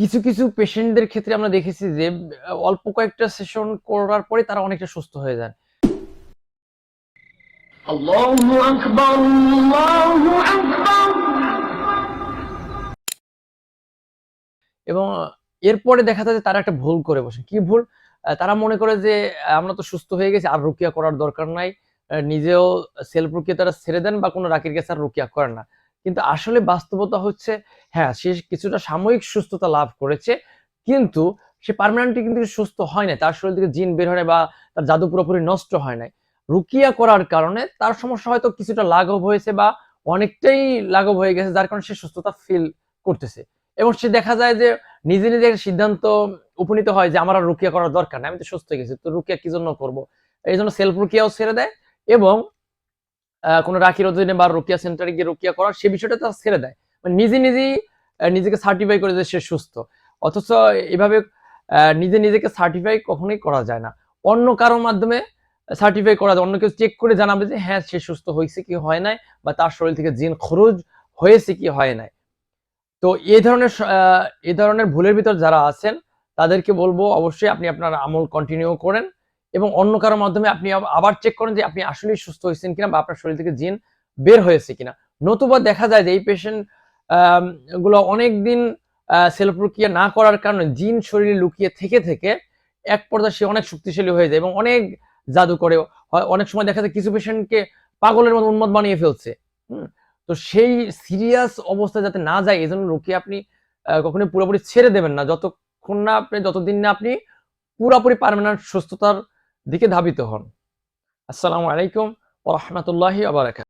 কিছু কিছু পেশেন্টদের ক্ষেত্রে আমরা দেখেছি যে অল্প কয়েকটা সেশন করার পরে তারা অনেকটা সুস্থ হয়ে যান। এবং এরপরে দেখা যায় যে তারা একটা ভুল করে বসে। কি ভুল? তারা মনে করে যে আমরা তো সুস্থ হয়ে গেছি আর রুকিয়া করার দরকার নাই। নিজেও সেলফ রুকিয়া তারা ছেড়ে দেন বা কোনো রাকির কাছে আর রুকিয়া করেন না। কিন্তু আসলে বাস্তবতা হচ্ছে হ্যাঁ সে কিছুটা সাময়িক সুস্থতা লাভ করেছে, কিন্তু সে পার্মানেন্টলি কিন্তু সুস্থ হয় না তার শরীর থেকে জিন বের হয় বা তার জাদু পুরোপুরি নষ্ট হয় নাই। রুকিয়া করার কারণে তার সমস্যা হয়তো কিছুটা লাঘব হয়েছে বা অনেকটাই লাঘব হয়ে গেছে, যার কারণে সে সুস্থতা ফিল করতেছে। এবং সে দেখা যায় যে নিজে নিজে সিদ্ধান্ত উপনীত হয় যে আমার আর রুকিয়া করার দরকার নেই, আমি তো সুস্থ হয়ে গেছি, তো রুকিয়া কি জন্য করব? এই জন্য সেলফ রুকিয়াও ছেড়ে দেয় এবং কোনো রাখির অধীনে বা রুকিয়া সেন্টারে গিয়ে রুকিয়া করার সে বিষয়টা তার ছেড়ে দেয়। মানে নিজে নিজেই নিজেকে সার্টিফাই করে যে সে সুস্থ। অথচ এভাবে নিজে নিজেকে সার্টিফাই কখনোই করা যায় না। অন্য কারোর মাধ্যমে সার্টিফাই করা যায়। অন্য কেউ চেক করে জানাবে যে হ্যাঁ সে সুস্থ হয়েছে কি হয় নাই, বা তার শরীর থেকে জিন খরচ হয়েছে কি হয় নাই। তো এই ধরনের এই ধরনের ভুলের ভিতর যারা আছেন, তাদেরকে বলব অবশ্যই আপনি আপনার আমল কন্টিনিউ করেন। এবং অন্য কারোর মাধ্যমে আপনি আবার চেক করেন যে আপনি আসলেই সুস্থ হয়েছেন কিনা বা আপনার শরীর থেকে জিন বের হয়েছে কিনা। নতুবা দেখা যায় যে এই পেশেন্টগুলো অনেক দিন সেলফ প্রক্রিয়া না করার কারণে জিন শরীরে লুকিয়ে থেকে থেকে এক পর্যায়ে সে অনেক শক্তিশালী হয়ে যায় এবং অনেক জাদু করে। অনেক সময় দেখা যায় কিছু পেশেন্টকে পাগলের মতো উন্মাদ বানিয়ে ফেলছে। তো সেই সিরিয়াস অবস্থা যাতে না যায় এই জন্য রুকিয়ে আপনি কখনোই পুরোপুরি ছেড়ে দেবেন না। যতক্ষণ না আপনি, যতদিন না আপনি পুরোপুরি পারমানেন্ট সুস্থতার দিকে ধাবিত হন। আসসালামু আলাইকুম ওরহমতুল্লাহি আবরাকাত